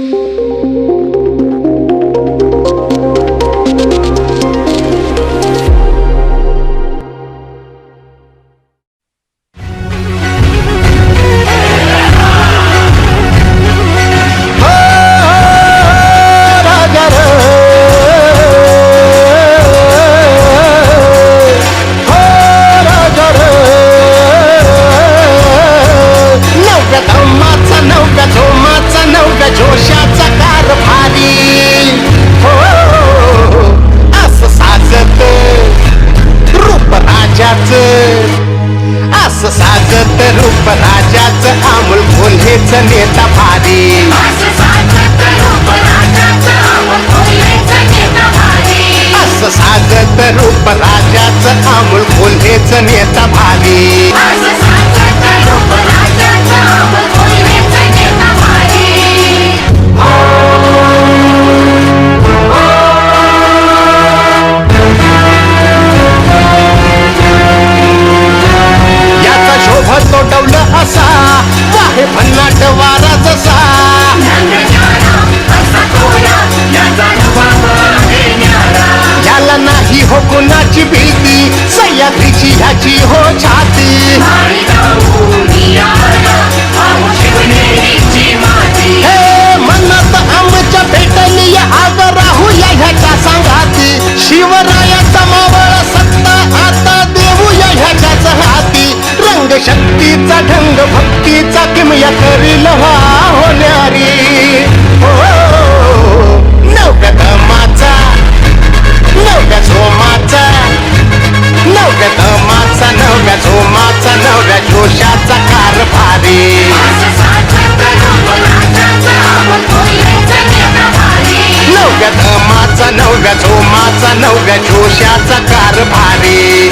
नव्या राजाच. असं साजत रूप राजाच अमोल कोल्हेच नेता भारी. असं साजत रूप राजाच अमोल कोल्हेच नेता भारी. नाही हो कुणाची भीती? सह्याद्रीची ह्याची हो छाती. हे मनात आमच्या भेटली आग राहू या ह्याच्या सांगाती. शिवरायाचा मावळ सत्ता आता देऊया ह्याच्याच हाती रंग शक्तीचा ढंग भक्तीचा किमया करील होण्या नव्या जोशाचा कारभारी